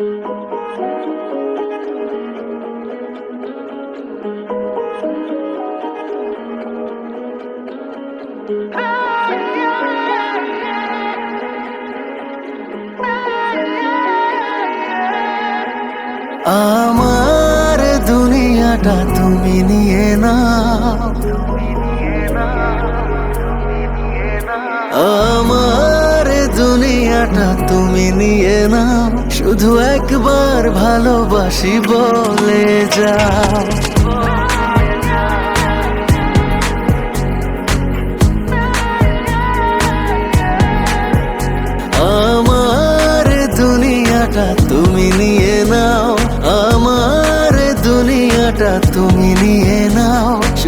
আমার দুনিয়াটা তুমি নিয়ে না আমার দুনিয়াটা তুমি নিয়ে না শুধু একবার ভালোবাসি বলে যাও। আমার দুনিয়াটা তুমি নিয়ে নাও। আমার দুনিয়াটা তুমি নিয়ে নাও।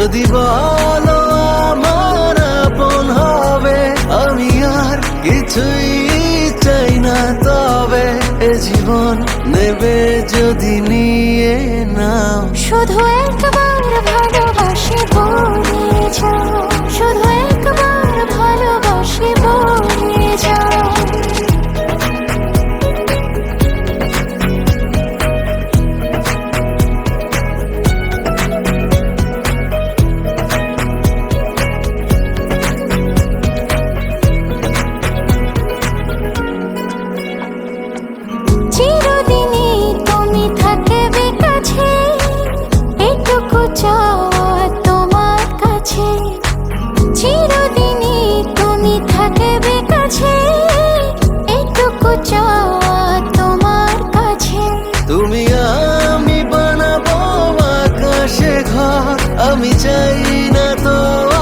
যদি বলো আমার আপন হবে, আমি আর কিছুই চাই না। তবে এ জীবন নেবে যদি নিয়ে নাও। শুধু চিরদিনই তুমি থাকবে কাছে। এটুকু চাওয়া তোমার কাছে। তুমি আমি বানাবো আকাশে ঘর। আমি চাই না তো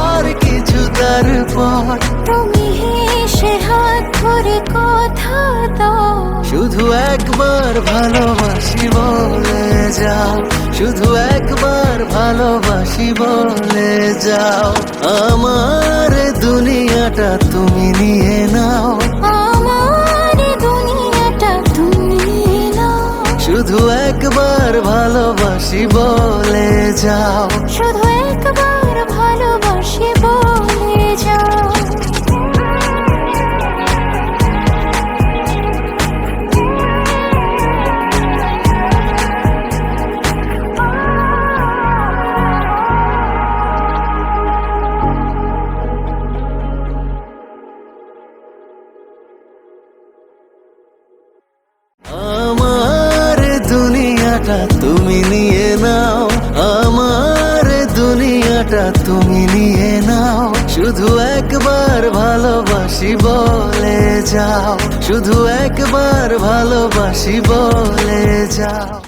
আর কিছু তারপর। তুমি হেসে হাত ধরে কথা দাও। শুধু একবার ভালোবাসি বলে যাও। শুধু একবার ভালোবাসি বলে যাও। আমার দুনিয়াটা তুমি নিয়ে নাও। আমার দুনিয়াটা তুমি নাও। শুধু একবার ভালোবাসি বলে যাও। শুধু একবার ভালোবাসি বলে দুনিয়াটা তুমি নিয়ে নাও। আমার দুনিয়াটা তুমি নিয়ে নাও। শুধু একবার ভালোবাসি বলে যাও। শুধু একবার ভালোবাসি বলে যাও।